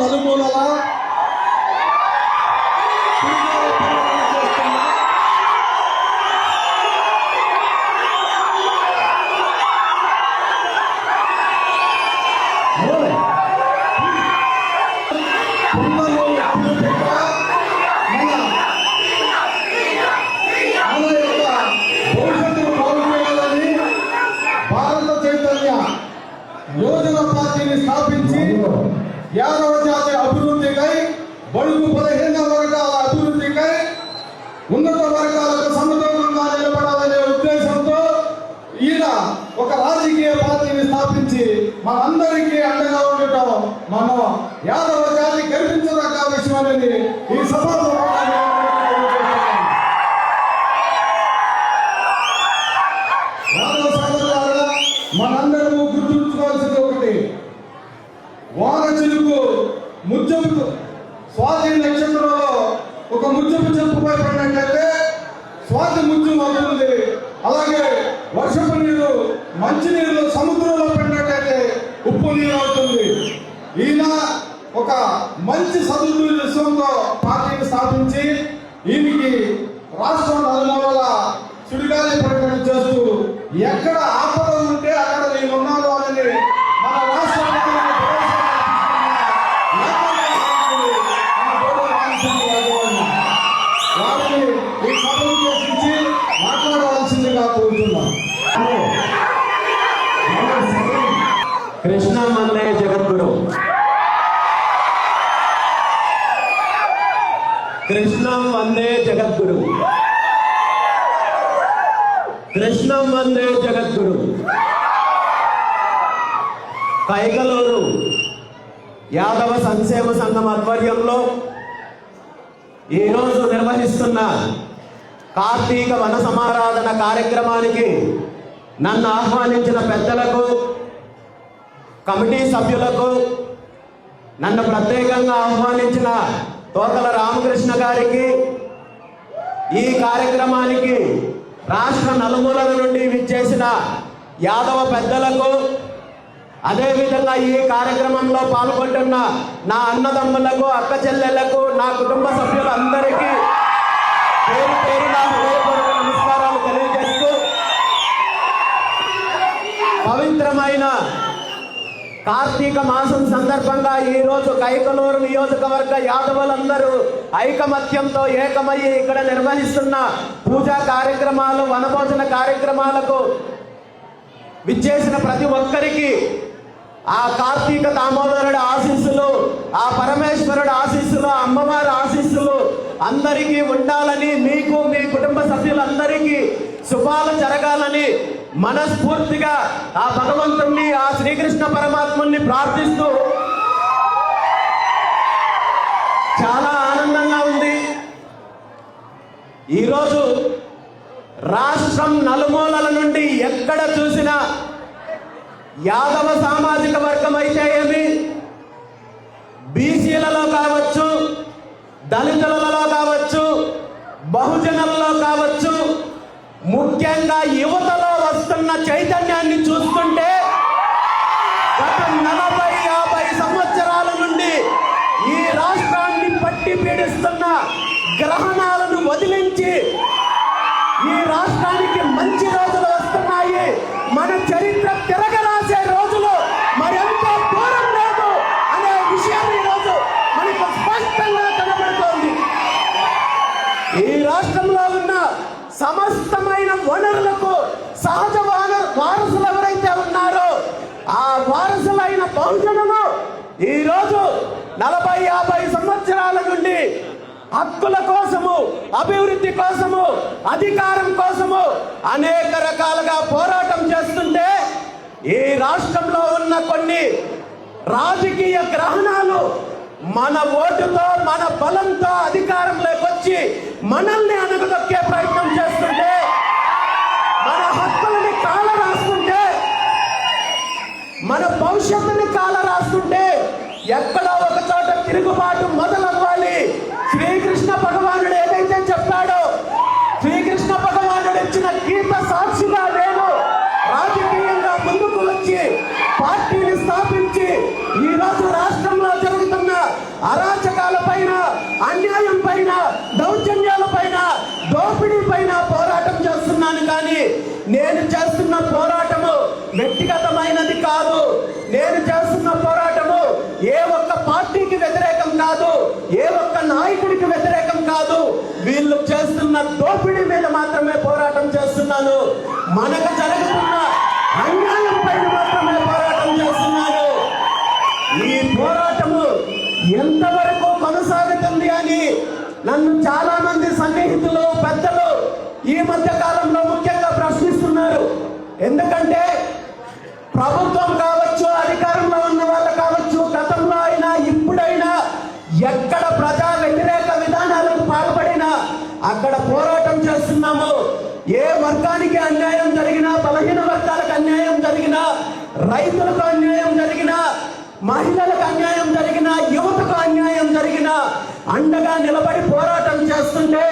నలుమూలల మనందరికీ అండగా ఉండటం మన యాదవ జాతి గర్వించదగ్గ విషయం అనేది ఈ సభలో యాదవ సోదరులారా మనందరము గుర్తుంచుకోవాల్సింది ఒకటి. వాన చిలుకు ముచ్చపు స్వాతి నక్షత్రంలో ఒక ముచ్చపు చెప్పుపై పడినట్లయితే స్వాతి ముత్యం అవుతుంది అలాగే వర్షపు నీరు మంచినీరు సముద్రంలో ఉప్పు నీరు అవుతుంది. ఈయన ఒక మంచి సదుద్దేశంతో పార్టీని స్థాపించి ఈయనకి రాష్ట్రం నలుమూలల సుడిగాలి ప్రకటన చేస్తూ ఎక్కడ ఆపద కృష్ణ మల్లయ్య జగద్గురు. కృష్ణం వందే జగద్గురు. కృష్ణం వందే జగద్గురు. కైగలూరు. యాదవ సంక్షేమ సంఘం ఆధ్వర్యంలో ఈరోజు నిర్వహిస్తున్న కార్తీక వన సమారాధన కార్యక్రమానికి నన్ను ఆహ్వానించిన పెద్దలకు కమిటీ సభ్యులకు నన్ను ప్రత్యేకంగా ఆహ్వానించిన తోకల రామకృష్ణ గారికి ఈ కార్యక్రమానికి రాష్ట్ర నలుమూలల నుండి విచ్చేసిన యాదవ పెద్దలకు అదేవిధంగా ఈ కార్యక్రమంలో పాల్గొంటున్న నా అన్నదమ్ములకు అక్క చెల్లెళ్ళకు నా కుటుంబ సభ్యులందరికీ పేరు పేరున హృదయపూర్వక నమస్కారాలు తెలియజేస్తూ పవిత్రమైన కార్తీక మాసం సందర్భంగా ఈరోజు కైకలూరు నియోజకవర్గ యాదవులందరూ ఐకమత్యంతో ఏకమయ్యి ఇక్కడ నిర్వహిస్తున్న పూజా కార్యక్రమాలు వనభోజన కార్యక్రమాలకు విచ్చేసిన ప్రతి ఒక్కరికి ఆ కార్తీక దామోదరుడు ఆశీస్సులు ఆ పరమేశ్వరుడు ఆశీస్సులు అమ్మవారి ఆశీస్సులు అందరికీ ఉండాలని మీకు మీ కుటుంబ సభ్యులందరికీ శుభాలు జరగాలని మనస్ఫూర్తిగా ఆ భగవంతుణ్ణి ఆ శ్రీకృష్ణ పరమాత్ముని ప్రార్థిస్తూ చాలా ఆనందంగా ఉంది. ఈరోజు రాష్ట్రం నలుమూలల నుండి ఎక్కడ చూసినా యాదవ సామాజిక వర్గం అయితే ఏమి? బీసీలలో కావచ్చు దళితులలో కావచ్చు బహుజనులలో కావచ్చు ముఖ్యంగా యువతలో ఉన్న చైతన్యాన్ని చూస్తుంటే గత నలభై యాభై సంవత్సరాల నుండి ఈ రాష్ట్రాన్ని పట్టి పీడిస్తున్న గ్రహణాలను వదిలించి ఈ రాష్ట్రానికి మంచి రోజులు వస్తున్నాయి. మన చరిత్ర తిరగరాసే రోజులు మరెంతో దూరం లేదు అనే విషయం ఈరోజు మనకు స్పష్టంగా కనబడుతోంది. ఈ రాష్ట్రంలో ఉన్న సమస్తమైన వనరులకు సహజ వారసులు ఎవరైతే ఉన్నారో ఆ వారసులైన బహుజనులు ఈరోజు నలభై యాభై సంవత్సరాల నుండి హక్కుల కోసము అభివృద్ధి కోసము అధికారం కోసము అనేక రకాలుగా పోరాటం చేస్తుంటే ఈ రాష్ట్రంలో ఉన్న కొన్ని రాజకీయ గ్రహణాలు మన ఓటుతో మన బలంతో అధికారంలోకి వచ్చి మనల్ని అణగదొక్కే ప్రయత్నం చేస్తుంటే మన భవిష్యత్తుని కాల రాస్తుంటే ఎక్కడో ఒక చోట తిరుగుబాటు మొదలవ్వాలి. శ్రీకృష్ణ భగవానుడు ఏదైతే చెప్పాడో శ్రీకృష్ణ భగవానుడు ఇచ్చిన గీత సాక్షిగా నేను రాజకీయంగా ముందుకు వచ్చి పార్టీని స్థాపించి ఈ రోజు రాష్ట్రంలో జరుగుతున్న అరాచకాల పైన అన్యాయం పైన దౌర్జన్యాల పైన దోపిడీ పైన పోరాటం చేస్తున్నాను. కానీ నేను చేస్తున్న పోరాటము వ్యక్తిగతమైనది కాదు నేను చేస్తున్న పోరాటము ఏ ఒక్క పార్టీకి వ్యతిరేకం కాదు ఏ ఒక్క నాయకుడికి వ్యతిరేకం కాదు. వీళ్ళు చేస్తున్న దోపిడీ మీద మాత్రమే పోరాటం చేస్తున్నాను. మనకు జరుగుతున్న అన్యాయం పైన మాత్రమే పోరాటం చేస్తున్నాను. ఈ పోరాటము ఎంతవరకు కొనసాగుతుంది అని నన్ను చాలా మంది సన్నిహితులు పెద్దలు ఈ మధ్య కాలంలో ముఖ్యంగా ప్రశ్నిస్తున్నారు. ఎందుకంటే ప్రభుత్వం అక్కడ పోరాటం చేస్తున్నాము. ఏ వర్గానికి అన్యాయం జరిగినా బలహీన వర్గాలకు అన్యాయం జరిగినా రైతులకు అన్యాయం జరిగినా మహిళలకు అన్యాయం జరిగినా యువతకు అన్యాయం జరిగినా అండగా నిలబడి పోరాటం చేస్తుంటే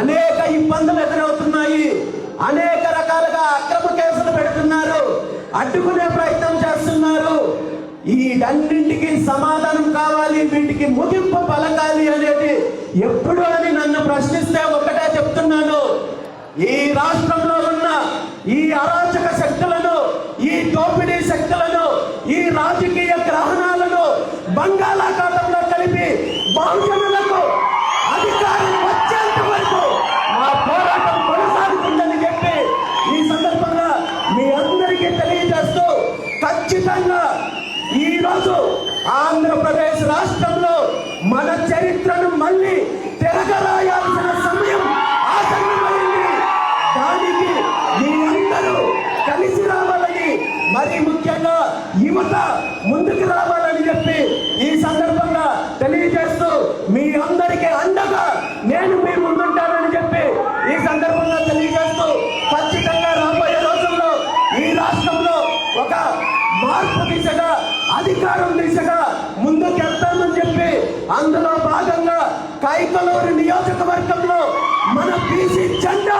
అనేక ఇబ్బందులు ఎదురవుతున్నాయి. అనేక రకాలుగా అక్రమ కేసులు పెడుతున్నారు. అడ్డుకునే ప్రయత్నం చేస్తున్నారు. వీటన్నింటికి సమాధానం కావాలి వీటికి ముగింపు పలకాలి అనేది ఎప్పుడు అని నన్ను ప్రశ్నిస్తే ఒకటే చెప్తున్నాను. ఈ రాష్ట్రంలో ఉన్న ఈ అరాచక శక్తులను ఈ దోపిడీ శక్తులను ఈ రాజకీయ గ్రహణాలను బంగాళాఖాతంలో కలిపి బహుజనులకు అధికారం వచ్చేంత వరకు మా పోరాటం కొనసాగుతుందని చెప్పి ఈ సందర్భంగా మీ అందరికీ తెలియజేస్తూ ఖచ్చితంగా ఈరోజు ఆంధ్రప్రదేశ్ రాష్ట్రంలో మన చరిత్రను మళ్ళీ తిరగరాయాల్సిన సమయం ఆసన్నమైంది. దానికి మీరందరూ కలిసి రావాలని మరి ముఖ్యంగా యువత ముందుకు రావాలని చెప్పి ఈ సందర్భంగా తెలియజేస్తూ మీ అందరికీ అండగా నేను మీ ముందుంటానని చెప్పి ఈ సందర్భంగా తెలియజేస్తూ ఖచ్చితంగా రాబోయే రోజుల్లో ఈ రాష్ట్రంలో ఒక మార్పు దిశగా అధికారం దిశగా అందులో భాగంగా కైకలూరు నియోజకవర్గంలో మన బీసీ జెండా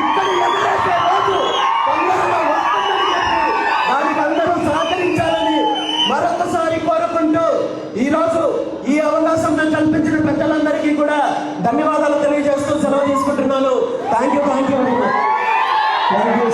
ఇక్కడ ఎగరేసే రోజు తొందరగా వస్తుందని చెప్పి దానికి అందరూ సహకరించాలని మరొకసారి కోరుకుంటూ ఈరోజు ఈ అవకాశం నాకు కల్పించిన పెద్దలందరికీ కూడా ధన్యవాదాలు తెలియజేస్తూ సెలవు తీసుకుంటున్నాను. Thank you thank you very much thank you